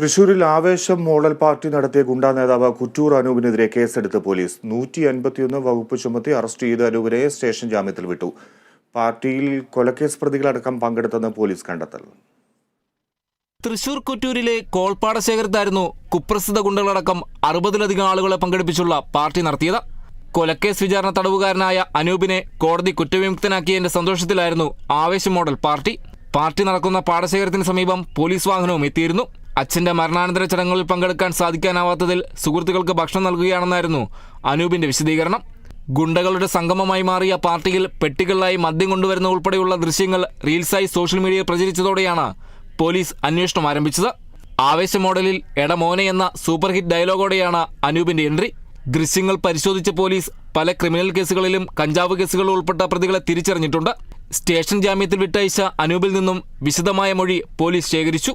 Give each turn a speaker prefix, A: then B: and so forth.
A: തൃശൂരിൽ ആവേശം model party നടത്തിയ ഗുണ്ടാ നേതാവ് കുറ്റൂർ അനൂപിനെതിരെ കേസെടുത്ത് പോലീസ്. നൂറ്റി അൻപത്തിയൊന്ന് വകുപ്പ് ചുമത്തി അറസ്റ്റ് ചെയ്ത അനൂപിനെ സ്റ്റേഷൻ ജാമ്യത്തിൽ വിട്ടു. പാർട്ടിയിൽ കൊലക്കേസ് പ്രതികളടക്കം പങ്കെടുത്തെന്ന് പോലീസ് കണ്ടെത്തൽ.
B: തൃശൂർ കൊറ്റൂരിലെ കോൾപ്പാടശേഖരത്തായിരുന്നു കുപ്രസിദ്ധ ഗുണ്ടകളടക്കം അറുപതിലധികം ആളുകളെ പങ്കെടുപ്പിച്ചുള്ള പാർട്ടി നടത്തിയത്. കൊലക്കേസ് വിചാരണ തടവുകാരനായ അനൂപിനെ കോടതി കുറ്റവിമുക്തനാക്കിയതിന്റെ സന്തോഷത്തിലായിരുന്നു ആവേശം മോഡൽ പാർട്ടി. പാർട്ടി നടക്കുന്ന പാടശേഖരത്തിന് സമീപം പോലീസ് വാഹനവും എത്തിയിരുന്നു. അച്ഛന്റെ മരണാനന്തര ചടങ്ങുകളിൽ പങ്കെടുക്കാൻ സാധിക്കാനാവാത്തതിൽ സുഹൃത്തുക്കൾക്ക് ഭക്ഷണം നൽകുകയാണെന്നായിരുന്നു അനൂപിന്റെ വിശദീകരണം. ഗുണ്ടകളുടെ സംഗമമായി മാറിയ പാർട്ടിയിൽ പെട്ടികളിലായി മദ്യം കൊണ്ടുവരുന്ന ഉൾപ്പെടെയുള്ള ദൃശ്യങ്ങൾ റീൽസായി സോഷ്യൽ മീഡിയയിൽ പ്രചരിച്ചതോടെയാണ് പോലീസ് അന്വേഷണം ആരംഭിച്ചത്. ആവേശ മോഡലിൽ എടമോനെ എന്ന സൂപ്പർ ഹിറ്റ് ഡയലോഗോടെയാണ് അനൂപിന്റെ എൻട്രി. ദൃശ്യങ്ങൾ പരിശോധിച്ച പോലീസ് പല ക്രിമിനൽ കേസുകളിലും കഞ്ചാവ് കേസുകളിൽ ഉൾപ്പെട്ട പ്രതികളെ തിരിച്ചറിഞ്ഞിട്ടുണ്ട്. സ്റ്റേഷൻ ജാമ്യത്തിൽ വിട്ടയച്ച അനൂപിൽ നിന്നും വിശദമായ മൊഴി പോലീസ് ശേഖരിച്ചു.